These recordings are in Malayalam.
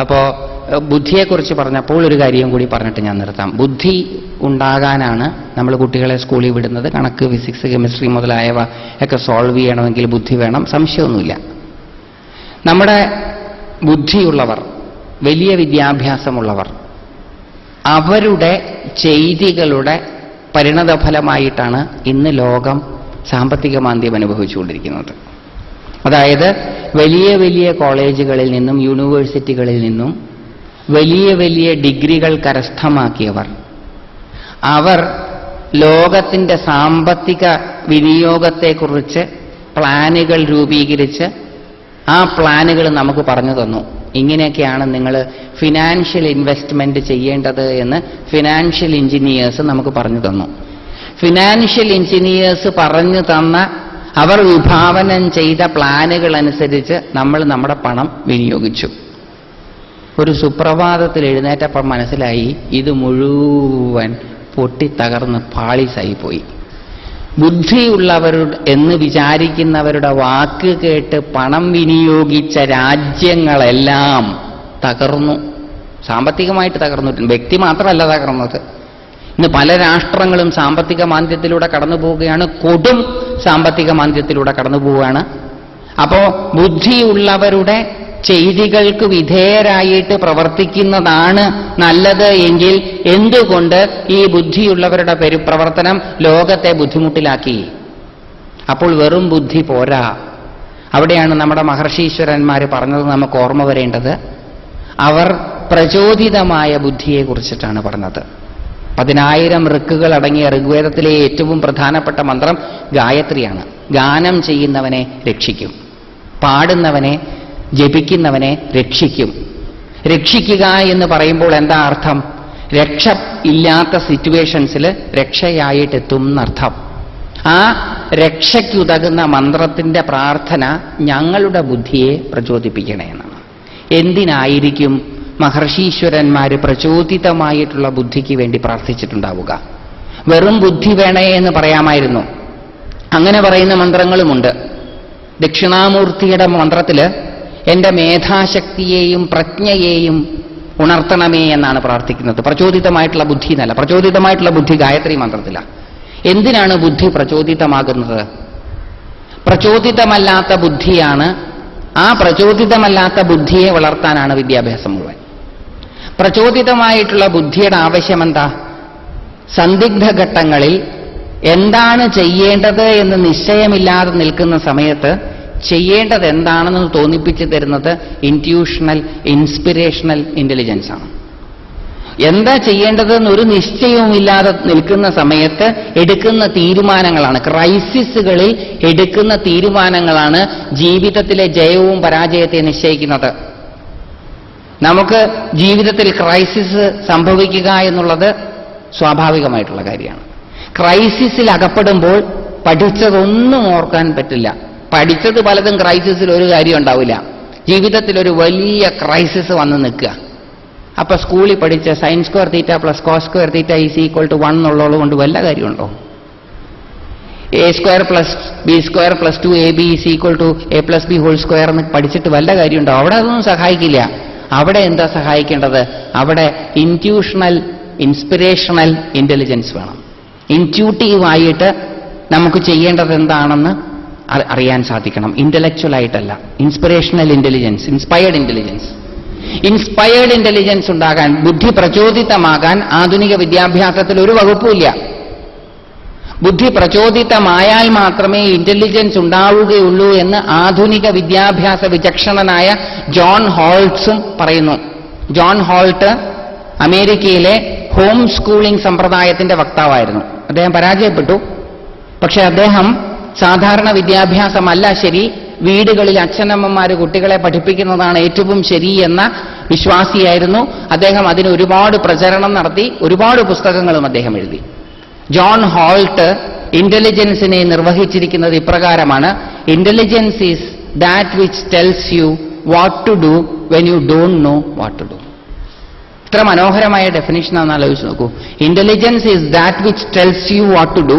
അപ്പോൾ ബുദ്ധിയെക്കുറിച്ച് പറഞ്ഞപ്പോൾ ഒരു കാര്യം കൂടി പറഞ്ഞിട്ട് ഞാൻ നിർത്താം. ബുദ്ധി ഉണ്ടാകാനാണ് നമ്മൾ കുട്ടികളെ സ്കൂളിൽ വിടുന്നത്. കണക്ക് ഫിസിക്സ് കെമിസ്ട്രി മുതലായവ ഒക്കെ സോൾവ് ചെയ്യണമെങ്കിൽ ബുദ്ധി വേണം. സംശയമൊന്നുമില്ല. നമ്മുടെ ബുദ്ധിയുള്ളവർ വലിയ വിദ്യാഭ്യാസമുള്ളവർ അവരുടെ ചെയ്തികളുടെ പരിണതഫലമായിട്ടാണ് ഇന്ന് ലോകം സാമ്പത്തിക മാന്ദ്യം അനുഭവിച്ചുകൊണ്ടിരിക്കുന്നത്. അതായത് വലിയ വലിയ കോളേജുകളിൽ നിന്നും യൂണിവേഴ്സിറ്റികളിൽ നിന്നും വലിയ വലിയ ഡിഗ്രികൾ കരസ്ഥമാക്കിയവർ. അവർ ലോകത്തിന്റെ സാമ്പത്തിക വിനിയോഗത്തെക്കുറിച്ച് പ്ലാനുകൾ രൂപീകരിച്ച് ആ പ്ലാനുകൾ നമുക്ക് പറഞ്ഞു തന്നു. ഇങ്ങനെയൊക്കെയാണ് നിങ്ങൾ ഫിനാൻഷ്യൽ ഇൻവെസ്റ്റ്മെന്റ് ചെയ്യേണ്ടത് എന്ന് ഫിനാൻഷ്യൽ എഞ്ചിനീയേഴ്സ് നമുക്ക് പറഞ്ഞു തന്നു. ഫിനാൻഷ്യൽ എഞ്ചിനീയേഴ്സ് പറഞ്ഞു തന്ന അവർ വിഭാവനം ചെയ്ത പ്ലാനുകൾ അനുസരിച്ച് നമ്മൾ നമ്മുടെ പണം വിനിയോഗിച്ചു. ഒരു സുപ്രഭാതത്തിൽ എഴുന്നേറ്റപ്പോൾ മനസ്സിലായി ഇത് മുഴുവൻ പൊട്ടിത്തകർന്ന് പാളിസായിപ്പോയി. ബുദ്ധിയുള്ളവർ എന്ന് വിചാരിക്കുന്നവരുടെ വാക്ക് കേട്ട് പണം വിനിയോഗിച്ച രാജ്യങ്ങളെല്ലാം തകർന്നു. സാമ്പത്തികമായിട്ട് തകർന്നിട്ടുണ്ട്. വ്യക്തി മാത്രമല്ല തകർന്നത്. ഇന്ന് പല രാഷ്ട്രങ്ങളും സാമ്പത്തിക മാന്ദ്യത്തിലൂടെ കടന്നു പോവുകയാണ് കൊടും സാമ്പത്തിക മാന്ദ്യത്തിലൂടെ കടന്നു പോവുകയാണ്. അപ്പോ ബുദ്ധിയുള്ളവരുടെ ചെയ്തികൾക്ക് വിധേയരായിട്ട് പ്രവർത്തിക്കുന്നതാണ് നല്ലത് എങ്കിൽ എന്തുകൊണ്ട് ഈ ബുദ്ധിയുള്ളവരുടെ പെരു പ്രവർത്തനം ലോകത്തെ ബുദ്ധിമുട്ടിലാക്കി? അപ്പോൾ വെറും ബുദ്ധി പോരാ. അവിടെയാണ് നമ്മുടെ മഹർഷീശ്വരന്മാർ പറഞ്ഞത് നമുക്ക് ഓർമ്മ വരേണ്ടത്. അവർ പ്രചോദിതമായ ബുദ്ധിയെക്കുറിച്ചിട്ടാണ് പറഞ്ഞത്. പതിനായിരം ഋക്കുകൾ അടങ്ങിയ ഋഗ്വേദത്തിലെ ഏറ്റവും പ്രധാനപ്പെട്ട മന്ത്രം ഗായത്രിയാണ്. ഗാനം ചെയ്യുന്നവനെ രക്ഷിക്കും. പാടുന്നവനെ ജപിക്കുന്നവനെ രക്ഷിക്കും. രക്ഷിക്കുക എന്ന് പറയുമ്പോൾ എന്താ അർത്ഥം? രക്ഷ ഇല്ലാത്ത സിറ്റുവേഷൻസിൽ രക്ഷയായിട്ടെത്തും എന്നർത്ഥം. ആ രക്ഷയ്ക്കുതകുന്ന മന്ത്രത്തിന്റെ പ്രാർത്ഥന ഞങ്ങളുടെ ബുദ്ധിയെ പ്രചോദിപ്പിക്കണേ എന്നാണ്. എന്തിനായിരിക്കും മഹർഷീശ്വരന്മാര് പ്രചോദിതമായിട്ടുള്ള ബുദ്ധിക്ക് വേണ്ടി പ്രാർത്ഥിച്ചിട്ടുണ്ടാവുക. വെറും ബുദ്ധി വേണേ എന്ന് പറയാമായിരുന്നു. അങ്ങനെ പറയുന്ന മന്ത്രങ്ങളുമുണ്ട്. ദക്ഷിണാമൂർത്തിയുടെ മന്ത്രത്തിൽ എന്റെ മേധാശക്തിയെയും പ്രജ്ഞയെയും ഉണർത്തണമേ എന്നാണ് പ്രാർത്ഥിക്കുന്നത്. പ്രചോദിതമായിട്ടുള്ള ബുദ്ധി എന്നല്ല പ്രചോദിതമായിട്ടുള്ള ബുദ്ധി ഗായത്രി മന്ത്രത്തിലാണ് എന്തിനാണ് ബുദ്ധി പ്രചോദിതമാകുന്നത്? പ്രചോദിതമല്ലാത്ത ബുദ്ധിയാണ് ആ പ്രചോദിതമല്ലാത്ത ബുദ്ധിയെ വളർത്താനാണ് വിദ്യാഭ്യാസം മുഴുവൻ. പ്രചോദിതമായിട്ടുള്ള ബുദ്ധിയുടെ ആവശ്യം എന്താ സന്ദിഗ്ധ ഘട്ടങ്ങളിൽ എന്താണ് ചെയ്യേണ്ടത് എന്ന് നിശ്ചയമില്ലാതെ നിൽക്കുന്ന സമയത്ത് ചെയ്യേണ്ടത് എന്താണെന്ന് തോന്നിപ്പിച്ചു തരുന്നത് ഇന്റ്യൂഷണൽ ഇൻസ്പിരേഷണൽ ഇന്റലിജൻസ് ആണ്. എന്താ ചെയ്യേണ്ടതെന്ന് ഒരു നിശ്ചയവുമില്ലാതെ നിൽക്കുന്ന സമയത്ത് എടുക്കുന്ന തീരുമാനങ്ങളാണ്. ക്രൈസിസുകളിൽ എടുക്കുന്ന തീരുമാനങ്ങളാണ് ജീവിതത്തിലെ ജയവും പരാജയത്തെ നിശ്ചയിക്കുന്നത്. നമുക്ക് ജീവിതത്തിൽ ക്രൈസിസ് സംഭവിക്കുക എന്നുള്ളത് സ്വാഭാവികമായിട്ടുള്ള കാര്യമാണ്. ക്രൈസിസിൽ അകപ്പെടുമ്പോൾ പഠിച്ചതൊന്നും ഓർക്കാൻ പറ്റില്ല. പഠിച്ചത് പലതും ക്രൈസിസിൽ ഒരു കാര്യം ഉണ്ടാവില്ല. ജീവിതത്തിൽ ഒരു വലിയ ക്രൈസിസ് വന്ന് നിൽക്കുക. അപ്പൊ സ്കൂളിൽ പഠിച്ച sine square theta plus cos square theta is equal to one എന്നുള്ളത് കൊണ്ട് വല്ല കാര്യമുണ്ടോ? A square plus B square plus two A B is equal to A plus B whole square എന്ന് പഠിച്ചിട്ട് വല്ല കാര്യമുണ്ടോ? അവിടെ അതൊന്നും സഹായിക്കില്ല. അവിടെ എന്താ സഹായിക്കേണ്ടത്? അവിടെ ഇന്റ്യൂഷണൽ ഇൻസ്പിറേഷണൽ ഇന്റലിജൻസ് വേണം. ഇന്റ്യൂട്ടീവായിട്ട് നമുക്ക് ചെയ്യേണ്ടത് എന്താണെന്ന് അറിയാൻ സാധിക്കണം. ഇന്റലക്ച്വൽ ആയിട്ടല്ല. Inspirational intelligence inspired intelligence inspired intelligence ഉണ്ടാകാൻ ബുദ്ധി പ്രചോദിതമാകാൻ ആധുനിക വിദ്യാഭ്യാസത്തിൽ ഒരു വകുപ്പുമില്ല ബുദ്ധി പ്രചോദിതമായാൽ മാത്രമേ ഇന്റലിജൻസ് ഉണ്ടാവുകയുള്ളൂ എന്ന് ആധുനിക വിദ്യാഭ്യാസ വിചക്ഷണനായ ജോൺ ഹോൾട്സും പറയുന്നു. ജോൺ ഹോൾട്ട് അമേരിക്കയിലെ ഹോം സ്കൂളിംഗ് സമ്പ്രദായത്തിന്റെ വക്താവായിരുന്നു. അദ്ദേഹം പരാജയപ്പെട്ടു. പക്ഷെ അദ്ദേഹം സാധാരണ വിദ്യാഭ്യാസമല്ല ശരി വീടുകളിൽ അച്ഛനമ്മമാർ കുട്ടികളെ പഠിപ്പിക്കുന്നതാണ് ഏറ്റവും ശരി എന്ന വിശ്വാസിയായിരുന്നു. അദ്ദേഹം അതിന് ഒരുപാട് പ്രചരണം നടത്തി ഒരുപാട് പുസ്തകങ്ങളും അദ്ദേഹം എഴുതി. ജോൺ ഹോൾട്ട് ഇന്റലിജൻസിനെ നിർവഹിച്ചിരിക്കുന്നത് ഇപ്രകാരമാണ് intelligence is that which tells you what to do when you don't know what to do ഇത്ര മനോഹരമായ ഡെഫിനിഷൻ ആണെന്ന് ആലോചിച്ച് നോക്കൂ. Intelligence is that which tells you what to do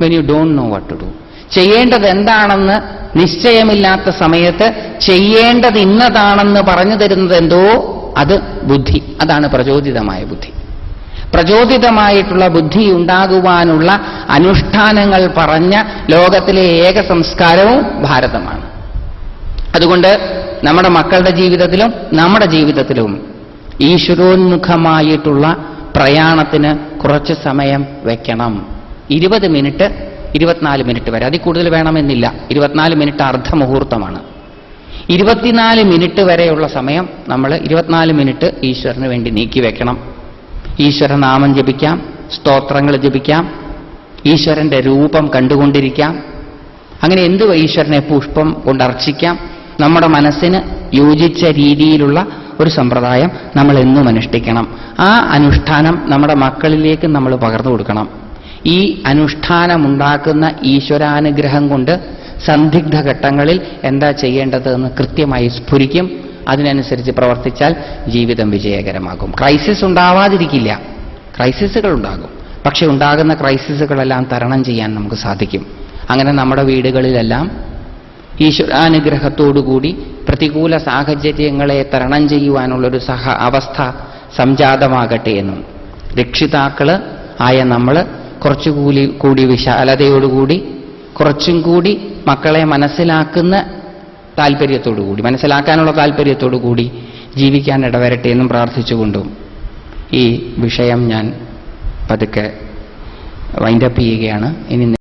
when you don't know what to do ചെയ്യേണ്ടത് എന്താണെന്ന് നിശ്ചയമില്ലാത്ത സമയത്ത് ചെയ്യേണ്ടത് ഇന്നതാണെന്ന് പറഞ്ഞു തരുന്നത് എന്തോ? അത് ബുദ്ധി. അതാണ് പ്രചോദിതമായ ബുദ്ധി. പ്രചോദിതമായിട്ടുള്ള ബുദ്ധി ഉണ്ടാകുവാനുള്ള അനുഷ്ഠാനങ്ങൾ പറഞ്ഞ ലോകത്തിലെ ഏക സംസ്കാരവും ഭാരതമാണ്. അതുകൊണ്ട് നമ്മുടെ മക്കളുടെ ജീവിതത്തിലും നമ്മുടെ ജീവിതത്തിലും ഈശ്വരോന്മുഖമായിട്ടുള്ള പ്രയാണത്തിന് കുറച്ച് സമയം വെക്കണം. ഇരുപത് മിനിറ്റ് ഇരുപത്തിനാല് മിനിറ്റ് വരെ. അതിൽ കൂടുതൽ വേണമെന്നില്ല. ഇരുപത്തിനാല് മിനിറ്റ് അർദ്ധമുഹൂർത്തമാണ്. ഇരുപത്തിനാല് മിനിറ്റ് വരെയുള്ള സമയം നമ്മൾ ഇരുപത്തിനാല് മിനിറ്റ് ഈശ്വരന് വേണ്ടി നീക്കി വെക്കണം. ഈശ്വരനാമം ജപിക്കാം സ്തോത്രങ്ങൾ ജപിക്കാം ഈശ്വരന്റെ രൂപം കണ്ടുകൊണ്ടിരിക്കാം. അങ്ങനെ എന്ത് ഈശ്വരനെ പുഷ്പം കൊണ്ട് അർച്ചിക്കാം? നമ്മുടെ മനസ്സിന് യോജിച്ച രീതിയിലുള്ള ഒരു സമ്പ്രദായം നമ്മൾ എന്നും അനുഷ്ഠിക്കണം. ആ അനുഷ്ഠാനം നമ്മുടെ മക്കളിലേക്ക് നമ്മൾ പകർന്നു കൊടുക്കണം. ഈ അനുഷ്ഠാനമുണ്ടാക്കുന്ന ഈശ്വരാനുഗ്രഹം കൊണ്ട് സന്ദിഗ്ധ ഘട്ടങ്ങളിൽ എന്താ ചെയ്യേണ്ടതെന്ന് കൃത്യമായി സ്ഫുരിക്കും. അതിനനുസരിച്ച് പ്രവർത്തിച്ചാൽ ജീവിതം വിജയകരമാകും. ക്രൈസിസ് ഉണ്ടാവാതിരിക്കില്ല. ക്രൈസിസുകൾ ഉണ്ടാകും. പക്ഷെ ഉണ്ടാകുന്ന ക്രൈസിസുകളെല്ലാം തരണം ചെയ്യാൻ നമുക്ക് സാധിക്കും. അങ്ങനെ നമ്മുടെ വീടുകളിലെല്ലാം ഈശ്വരാനുഗ്രഹത്തോടുകൂടി പ്രതികൂല സാഹചര്യങ്ങളെ തരണം ചെയ്യുവാനുള്ളൊരു സഹ അവസ്ഥ സംജാതമാകട്ടെ എന്നും രക്ഷിതാക്കൾ ആയ നമ്മൾ കുറച്ചുകൂടി കൂടി വിശാലതയോടുകൂടി കുറച്ചും കൂടി മക്കളെ മനസ്സിലാക്കുന്ന താല്പര്യത്തോടുകൂടി മനസ്സിലാക്കാനുള്ള താല്പര്യത്തോടുകൂടി ജീവിക്കാൻ ഇടവരട്ടെ എന്നും പ്രാർത്ഥിച്ചുകൊണ്ടും ഈ വിഷയം ഞാൻ പതുക്കെ വൈൻഡപ്പ് ചെയ്യുകയാണ്. ഇനി